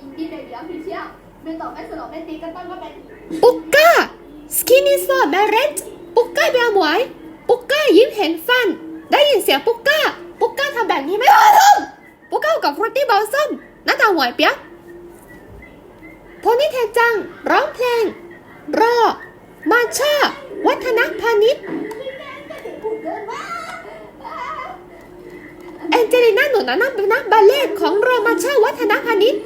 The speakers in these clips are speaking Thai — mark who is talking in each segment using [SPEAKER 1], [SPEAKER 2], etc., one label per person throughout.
[SPEAKER 1] อินดี้เบบี้ออฟฟิเชียลไม่ตอบไม่สนองไม่ตีก็ต้องก็เป็น
[SPEAKER 2] ปุกก้า Skinny s o r Marriage ปุกกาเบียหมวยปุกก้ายิ้มเห็นฟัน ได้ยินเสียงปุกก้า ปุกก้าทำแบบนี้ไม่พอทำปุกก้ากับฟรุตตี้บอลซัมหน้าตาหวยเปียกโพนี่เทจัง ร้องเพลง รอ มาชาวัฒนพาณิชย์แองเจลิน่าหนูนะนักนักบาเล่ของโรมาชาวัฒนพาณิชย์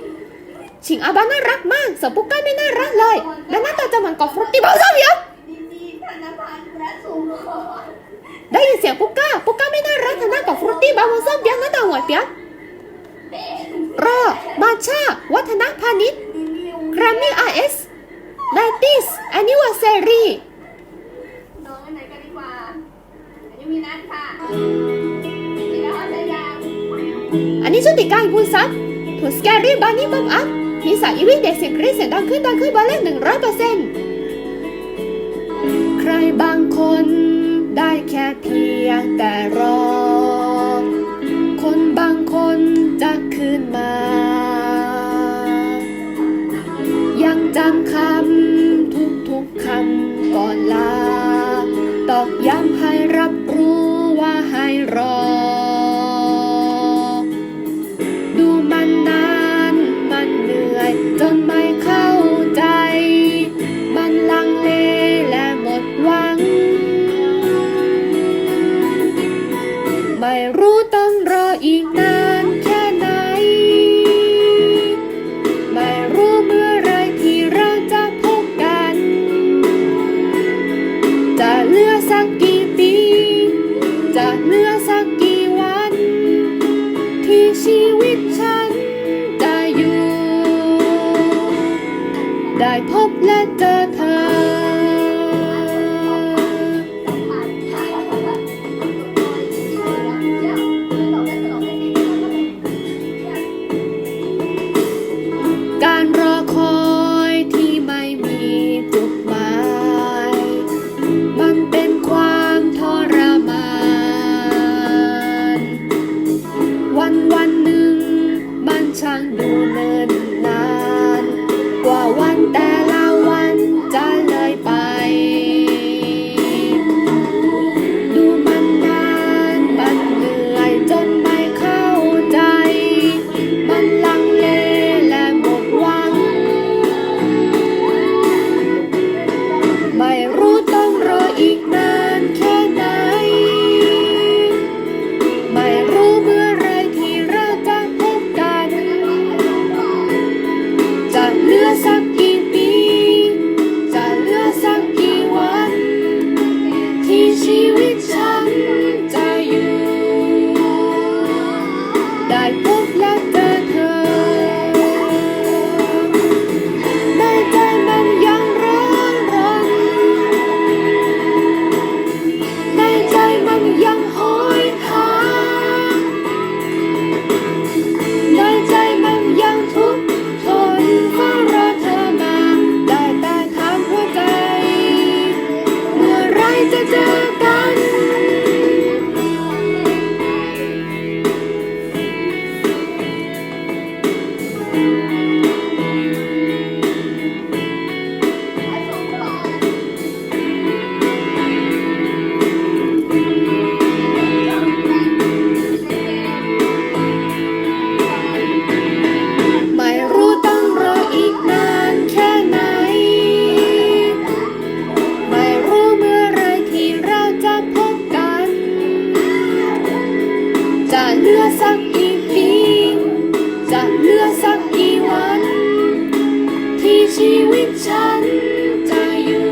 [SPEAKER 2] ชิ งอาบาน่ารักมากส่วนปุกก้าไม่น่ารักเลยและหน้าตาจะเหมือนกับฟรุตตี้บอลซัมเยอะ
[SPEAKER 1] ดีดีธนาคารพระสูงขอ
[SPEAKER 2] ได้ยินเสียงปุกก้าปุกก้าไม่น่ารักทางหน้ากับฟรุตตี้บาร์มซ่อมเปียกหน้าตาหวายเปียกรอมาชาวัฒนพาณิชย์กรามี่อาร์เอสไนติสแอนนิวเซอรี่
[SPEAKER 1] น้องอันไหนกันดีกว่าอันนี้มีนัดค่ะมีแล้วใช้ยาง
[SPEAKER 2] อันนี้ชุดติการพูดซับถูกสแกรี่บานี่ป๊อปอั พมีสายอีวิเด็กเสียงกรี๊ดเสียงดังขึ้นดังขึ้นบาเล่หนึ่งร้อยเปอร์เซ็นต์ใครบางคนได้แค่เพียงแต่รอ คนบางคนจะคืนมา ยังจำคำทุกทุกๆคำก่อนลา ตอกย้ำให้รับรู้ว่าให้รอ พบและเจอเธอ ชีวิตฉันจะอยู่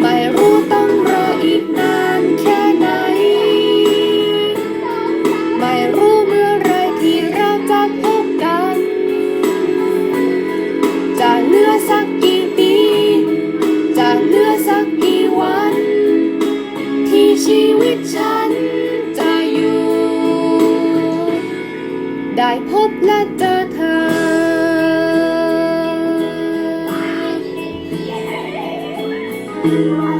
[SPEAKER 2] ไม่รู้ต้องรออีกนานแค่ไหน ไม่รู้เมื่อไรที่เราจะพบกัน จะเหลือสักกี่ปี จะเหลือสักกี่วัน ที่ชีวิตฉันจะอยู่ ได้พบและเจอเธอ you.